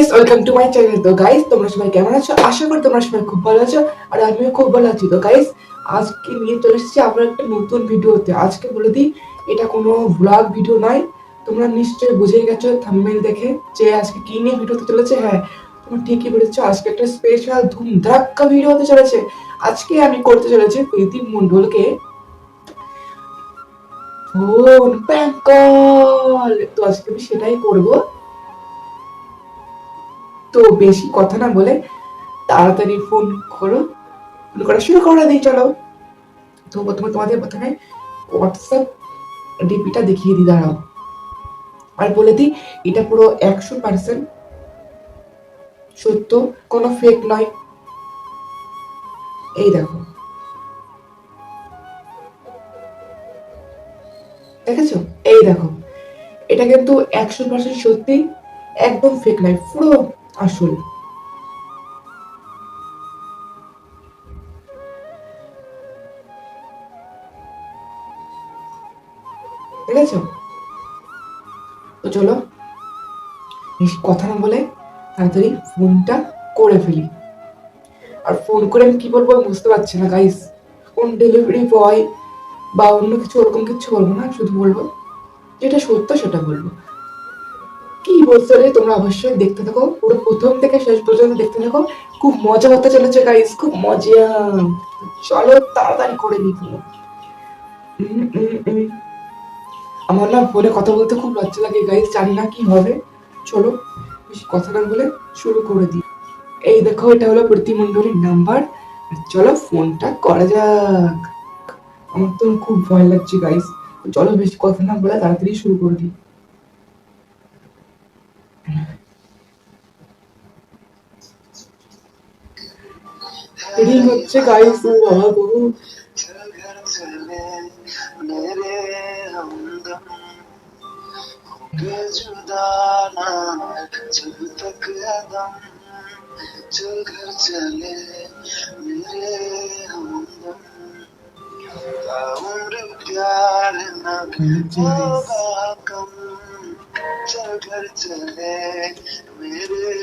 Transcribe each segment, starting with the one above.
Guys welcome to my channel তো guys তোমরা সবাই কেমন আছো? আশা করি তোমরা সবাই খুব ভালো আছো, আর আমিও খুব ভালো আছি। তো গাইস আজকে নিয়ে চলে এসেছি আবার একটা নতুন ভিডিওতে। আজকে বলে দিই, এটা কোনো ব্লগ ভিডিও নয়। তোমরা নিশ্চয়ই বুঝেই গেছো থাম্বনেল দেখে যে আজকে কি নিয়ে ভিডিও হতে চলেছে। হ্যাঁ তোমরা ঠিকই বলেছ, আজকে একটা স্পেশাল ধুমধাক্কা ভিডিও হতে চলেছে। আজকে আমি করতে চলেছি প্রীতি মণ্ডলকে ফোন প্যাঙ্ক কল তো আজকে আমি সেটাই করব। তো বেশি কথা না বলে তাড়াতাড়ি ফোন করো। ফোন করা শুরু করা দিই চলো। তো প্রথমে তোমাদের প্রথমে হোয়াটসঅ্যাপ ডিপিটা দেখিয়ে দিই, দাঁড়াও। আর বলে দিই, এটা পুরো একশো পার্সেন্ট সত্য, কোনো ফেক নয়। এই দেখো। দেখেছ? এই দেখো। এটা কিন্তু একশো পার্সেন্ট সত্যি, একদম ফেক নয়। পুরো ঠিক আছে তো চলো কথা না বলে তাড়াতাড়ি ফোনটা করে ফেলি। আর ফোন করে আমি কি বলব আমি বুঝতে পারছি না গাইস কোন ডেলিভারি বয় বা অন্য কিছু, ওরকম কিছু বলব না, শুধু বলব যেটা সত্য সেটা বলব। কি বলছো রে তোমরা অবশ্যই দেখতে থাকো। পুরো প্রথম থেকে শেষ পর্যন্ত দেখতে থাকো। খুব মজা হতে চলেছে গাইস খুব মজা। চলো, তাড়াতাড়ি করে নিই। আমার না ফোনে কথা বলতে খুব লজ্জা লাগে গাইস জানি না কি হবে। চলো, বেশি কথা না বলে শুরু করে দিই। এই দেখো, এটা হলো প্রতিমণ্ডলীর নাম্বার চলো, ফোনটা করা যাক। আমার তো খুব ভয় লাগছে গাইস চলো, বেশি কথা না বলে তাড়াতাড়ি শুরু করে দিই। जुदा ना जब तक अदम चल घर चले मेरे हमदम उम्र प्यार न होगा कम चल घर चले मेरे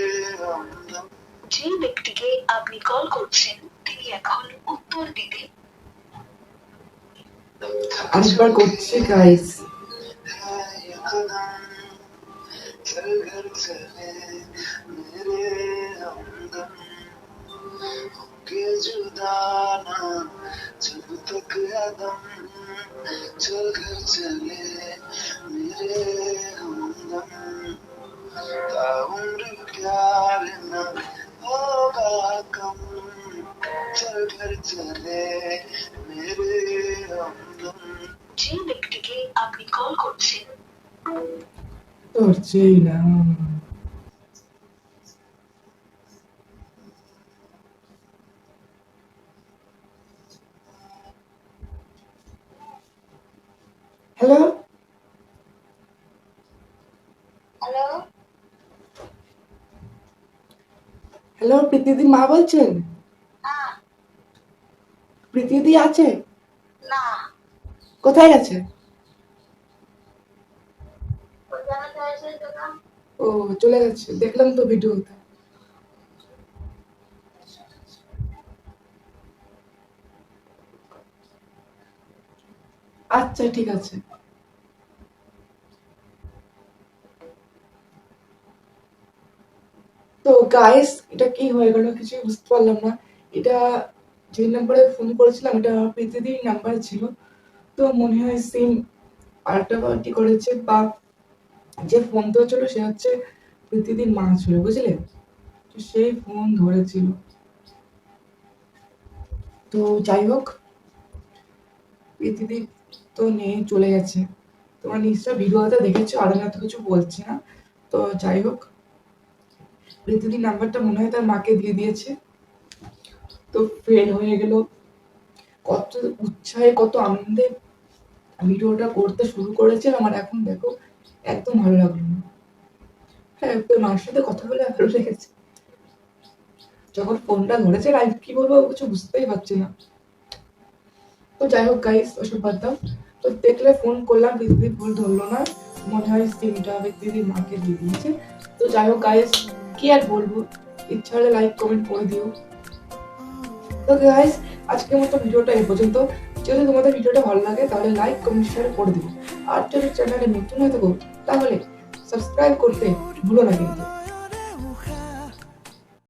हमदम যে ব্যক্তিকে আপনি কল করছেন তিনি এখন উত্তর দিতে আরেকবার করছি গাইস है ये कदम चल घर चले मेरे हमदम যে ব্যক্তিকে আপনি কল করছেন। ধরছেই না। হ্যালো হ্যালো হ্যালো প্রীতিদি মা বলছেন? প্রীতিদি আছে? না। কোথায় আছে? ও, চলে গেছে। দেখলাম তো ভিডিওতে। আচ্ছা ঠিক আছে। তো গাইস এটা কি হয়ে গেল কিছু বুঝতে পারলাম না। এটা যে নাম্বারে ফোন করেছিলাম, এটা প্রীতিদির নাম্বার ছিল। তো মনে হয় সিম পাল্টাপাল্টি করেছে বা যে ফোন ধরেছিল সে হচ্ছে প্রীতিদির মা ছিল, বুঝলে? তো সেই ফোন ধরেছিল। তো যাই হোক, প্রীতিদি তো নেই চলে গেছে। তোমরা নিশ্চয় ভিডিওতে দেখেছ, আর আমি এত কিছু বলছি না। তো যাই হোক, প্রীতিদির নাম্বারটা মনে হয় তার মাকে দিয়ে দিয়েছে। তো ফেল হয়ে গেল। কত উৎসাহে, কত আনন্দে ভিডিওটা করতে শুরু করেছে আমার এখন দেখো একদম ভালো লাগল না। হ্যাঁ মার সাথে কথা বলে ভালো লেগেছে। যখন ফোনটা ধরেছে লাইভ কি বলব কিছু বুঝতেই পারছি না। তো যাই হোক গাইস ওসব বাদ দাও। তো দেখলে ফোন করলাম, দিদি ভুল ধরলো না। মনে হয় সিমটা দিদির মাকে দিয়ে দিয়েছে। তো যাই হোক গাইস কি আর বলব? ইচ্ছা হলে লাইক কমেন্ট করে দিও। তো গাইস আজকের মতো ভিডিওটা এই পর্যন্ত। যদি তোমাদের ভিডিওটা ভালো লাগে, তাহলে লাইক কমেন্ট শেয়ার করে দিও। আর যদি চ্যানেলে নতুন হয়ে থাকো, তাহলে সাবস্ক্রাইব করতে ভুলো না কিন্তু।